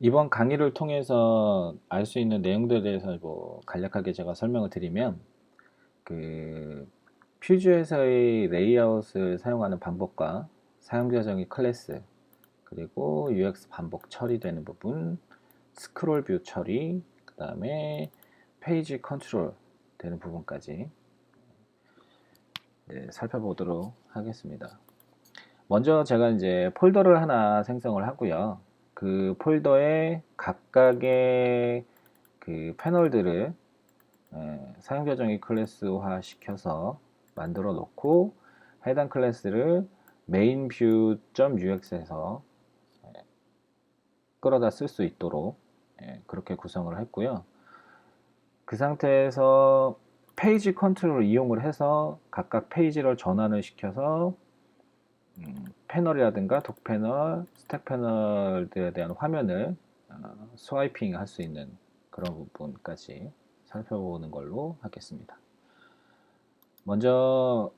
이번 강의를 통해서 알 수 있는 내용들에 대해서 뭐 간략하게 제가 설명을 드리면 그 퓨즈에서의 레이아웃을 사용하는 방법과 사용자 정의 클래스 그리고 UX 반복 처리되는 부분 스크롤 뷰 처리 그 다음에 페이지 컨트롤 되는 부분까지 네, 살펴보도록 하겠습니다. 먼저 제가 이제 폴더를 하나 생성을 하고요. 그 폴더에 각각의 그 패널들을 예, 사용자 정의 클래스화 시켜서 만들어 놓고 해당 클래스를 뷰.ux에서 예, 끌어다 쓸 수 있도록 예, 그렇게 구성을 했고요. 그 상태에서 페이지 컨트롤을 이용을 해서 각각 페이지를 전환을 시켜서 음, 패널이라든가 독 패널, 스택 패널들에 대한 화면을 어, 스와이핑 할 수 있는 그런 부분까지 살펴보는 걸로 하겠습니다. 먼저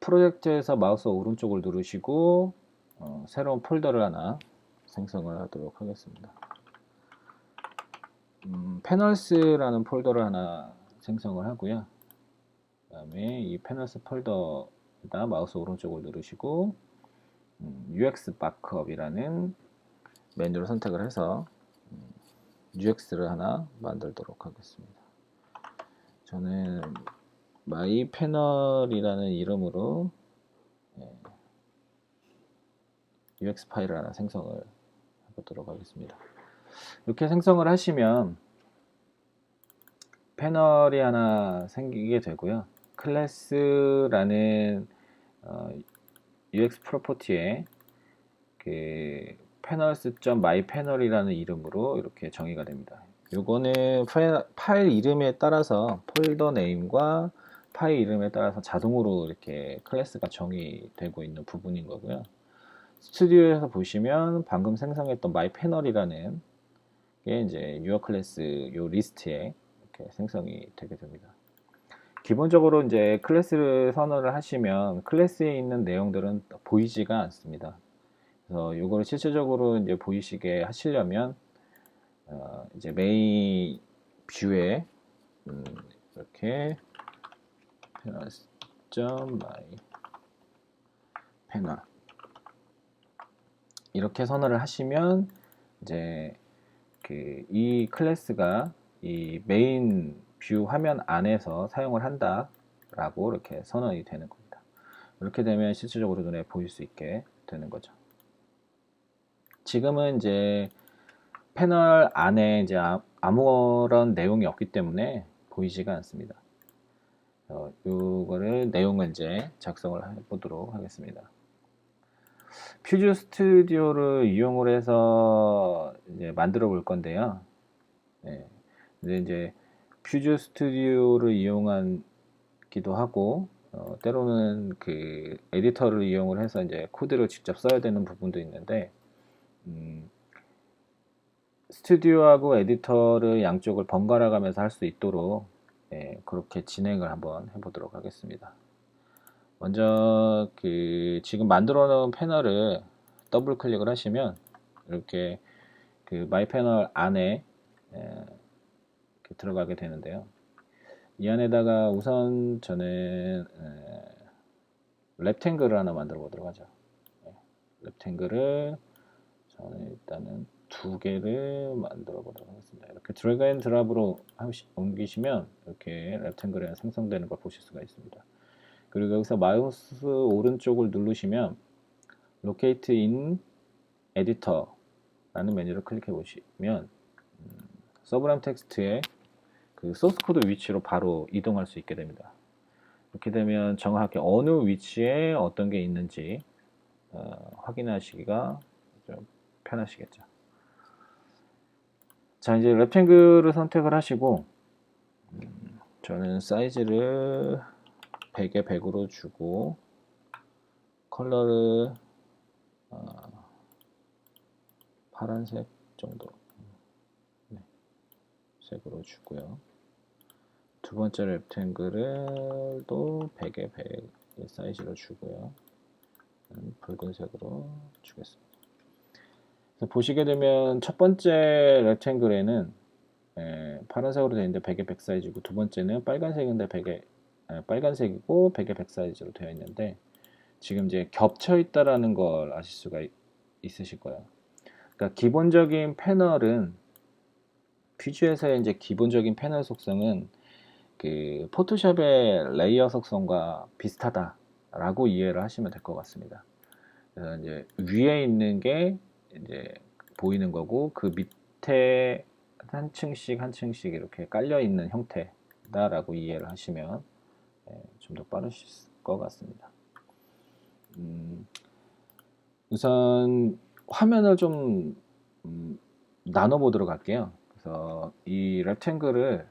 프로젝트에서 마우스 오른쪽을 누르시고 어, 새로운 폴더를 하나 생성을 하도록 하겠습니다. 음, 패널스라는 폴더를 하나 생성을 하고요. 그 다음에 이 패널스 폴더 에다 마우스 오른쪽을 누르시고 음, UX 바크업이라는 메뉴를 선택을 해서 음, UX를 하나 만들도록 하겠습니다. 저는 마이 패널이라는 이름으로 예, UX 파일을 하나 생성을 해보도록 하겠습니다. 이렇게 생성을 하시면 패널이 하나 생기게 되고요. 클래스라는 어, UX 프로퍼티에 그 panels.my 패널이라는 이름으로 이렇게 정의가 됩니다. 요거는 파일, 이름에 따라서 폴더 네임과 파일 이름에 따라서 자동으로 이렇게 클래스가 정의되고 있는 부분인 거고요. 스튜디오에서 보시면 방금 생성했던 my 패널이라는 게 이제 유어 클래스 요 리스트에 이렇게 생성이 되게 됩니다. 기본적으로 이제 클래스를 선언을 하시면 클래스에 있는 내용들은 보이지가 않습니다. 그래서 이거를 실질적으로 이제 보이시게 하시려면 어 이제 메인 뷰에 음 이렇게 패널.my 패널 이렇게 선언을 하시면 이제 그 이 클래스가 이 메인 뷰 화면 안에서 사용을 한다 라고 이렇게 선언이 되는 겁니다. 이렇게 되면 실질적으로 눈에 보일 수 있게 되는 거죠. 지금은 이제 패널 안에 이제 아, 아무런 내용이 없기 때문에 보이지가 않습니다. 어, 이거를 내용을 이제 작성을 해보도록 하겠습니다. 퓨즈 스튜디오를 이용을 해서 만들어 볼 건데요. 네. 근데 이제 퓨즈 스튜디오를 이용한 기도 하고 어, 때로는 그 에디터를 이용을 해서 이제 코드를 직접 써야 되는 부분도 있는데 음, 스튜디오하고 에디터를 양쪽을 번갈아 가면서 할 수 있도록 예, 그렇게 진행을 한번 해보도록 하겠습니다. 먼저 그 지금 만들어 놓은 패널을 더블 클릭을 하시면 이렇게 그 마이 패널 안에 예, 들어가게 되는데요. 이 안에다가 우선 저는 랩탱글을 하나 만들어 보도록 하죠. 랩탱글을 저는 일단은 두 개를 만들어 보도록 하겠습니다. 이렇게 드래그 앤 드랍으로 옮기시면 이렇게 랩탱글이 생성되는 걸 보실 수가 있습니다. 그리고 여기서 마우스 오른쪽을 누르시면 Locate in Editor 라는 메뉴를 클릭해 보시면 음, 서브람 텍스트에 그 소스 코드 위치로 바로 이동할 수 있게 됩니다. 이렇게 되면 정확하게 어느 위치에 어떤 게 있는지 어, 확인하시기가 좀 편하시겠죠. 자 이제 렉탱글을 선택을 하시고 음, 저는 사이즈를 100에 100으로 주고 컬러를 어, 파란색 정도 네, 색으로 주고요. 두 번째 랩탱글을 또 100에 100 사이즈로 주고요. 붉은색으로 주겠습니다. 보시게 되면 첫 번째 렉탱글에는 예, 파란색으로 되어 있는데 100에 100 사이즈고 두 번째는 빨간색인데 100에 예, 빨간색이고 100에 100 사이즈로 되어 있는데 지금 이제 겹쳐 있다라는 걸 아실 수가 있, 있으실 거예요. 그러니까 기본적인 패널은 퓨즈에서의 이제 기본적인 패널 속성은 그 포토샵의 레이어 속성과 비슷하다라고 이해를 하시면 될 것 같습니다. 그래서 이제 위에 있는 게 이제 보이는 거고 그 밑에 한 층씩 한 층씩 이렇게 깔려 있는 형태다라고 이해를 하시면 예, 좀더 빠르실 것 같습니다. 음, 우선 화면을 좀 음, 나눠 보도록 할게요. 그래서 이 렉탱글을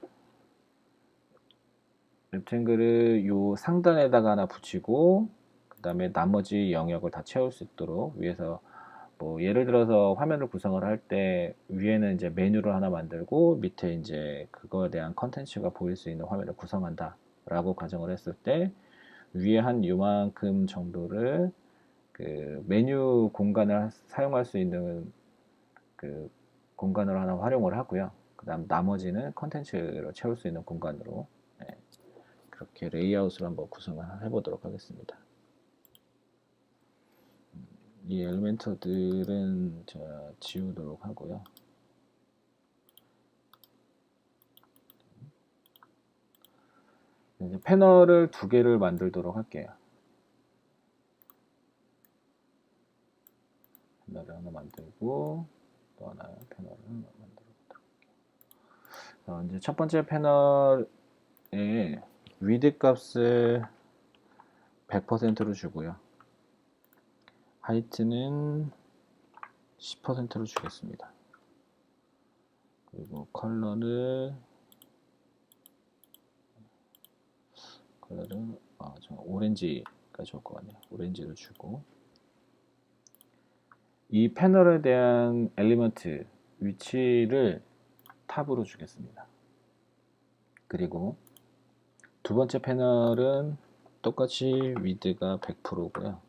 렉탱글을 요 상단에다가 하나 붙이고 그 다음에 나머지 영역을 다 채울 수 있도록 위에서 뭐 예를 들어서 화면을 구성을 할 때 위에는 이제 메뉴를 하나 만들고 밑에 이제 그거에 대한 컨텐츠가 보일 수 있는 화면을 구성한다 라고 가정을 했을 때 위에 한 요만큼 정도를 그 메뉴 공간을 사용할 수 있는 그 공간으로 하나 활용을 하고요. 그 다음 나머지는 컨텐츠로 채울 수 있는 공간으로 네, 그렇게 레이아웃을 한번 구성을 해보도록 하겠습니다. 이 엘리멘트들은 제가 지우도록 하고요. 이제 패널을 두 개를 만들도록 할게요. 패널을 하나 만들고 또 하나 패널을 만들어 보도록 할게요. 이제 첫 번째 패널에 위드 값을 100%로 주고요. 하이트는 10%로 주겠습니다. 그리고 컬러를 컬러를 아, 저 오렌지가 좋을 것 같네요. 오렌지를 주고 이 패널에 대한 엘리먼트 위치를 탑으로 주겠습니다. 그리고 두 번째 패널은 똑같이 위드가 100%고요.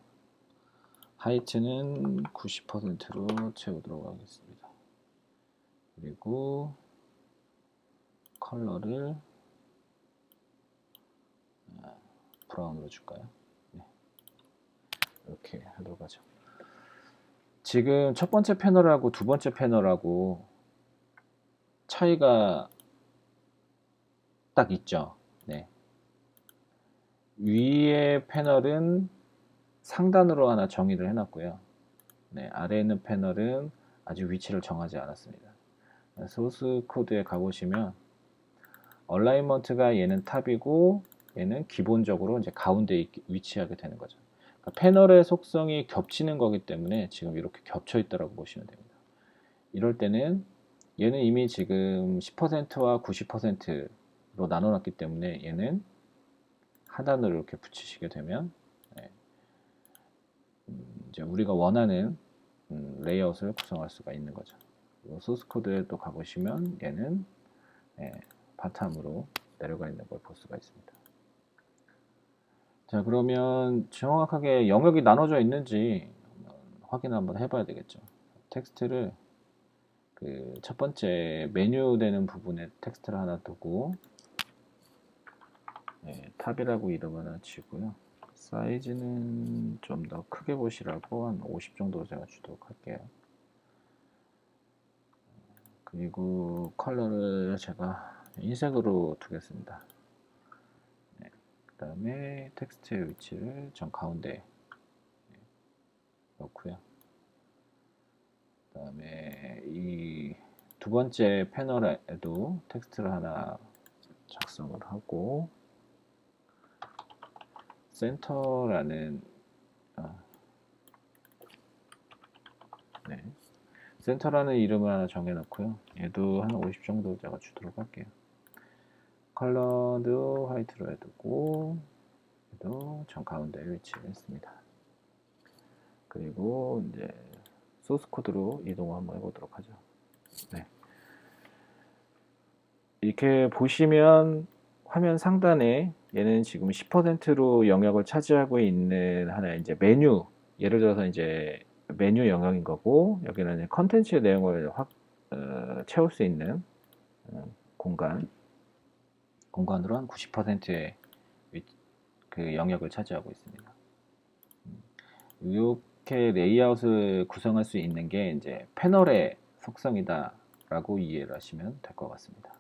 하이트는 90%로 채우도록 하겠습니다. 그리고 컬러를 아, 브라운으로 줄까요? 네. 이렇게 하도록 하죠. 지금 첫 번째 패널하고 두 번째 패널하고 차이가 딱 있죠. 네. 위의 패널은 상단으로 하나 정의를 해놨고요. 네, 아래에 있는 패널은 아직 위치를 정하지 않았습니다. 소스 코드에 가보시면 얼라이먼트가 얘는 탑이고 얘는 기본적으로 이제 가운데 위치하게 되는 거죠. 패널의 속성이 겹치는 거기 때문에 지금 이렇게 겹쳐 있다고 보시면 됩니다. 이럴 때는 얘는 이미 지금 10%와 90%로 나눠놨기 때문에 얘는 하단으로 이렇게 붙이시게 되면 이제 우리가 원하는 음, 레이아웃을 구성할 수가 있는 거죠. 소스 코드에 또 가보시면 얘는 예, 바탕으로 내려가 있는 걸 볼 수가 있습니다. 자 그러면 정확하게 영역이 나눠져 있는지 확인 한번 해봐야 되겠죠. 텍스트를 그 첫 번째 메뉴 되는 부분에 텍스트를 하나 두고 예, 탑이라고 이름을 하나 치고요. 사이즈는 좀 더 크게 보시라고 한 50 정도 제가 주도록 할게요. 그리고 컬러를 제가 흰색으로 두겠습니다. 네, 그 다음에 텍스트의 위치를 전 가운데 놓고요. 그 다음에 이 두 번째 패널에도 텍스트를 하나 작성을 하고 센터라는 아, 네. 센터라는 이름을 하나 정해놓고요. 얘도 한 50 정도 제가 주도록 할게요. 컬러도 화이트로 해두고 얘도 정 가운데 위치를 했습니다. 그리고 이제 소스 코드로 이동을 한번 해보도록 하죠. 네. 이렇게 보시면 화면 상단에 얘는 지금 10%로 영역을 차지하고 있는 하나의 이제 메뉴 예를 들어서 이제 메뉴 영역인 거고 여기는 컨텐츠 내용을 확 어, 채울 수 있는 어, 공간 공간으로 한 90%의 그 영역을 차지하고 있습니다. 음, 이렇게 레이아웃을 구성할 수 있는 게 이제 패널의 속성이다라고 이해를 하시면 될 것 같습니다.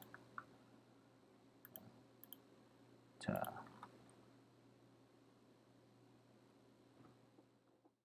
자.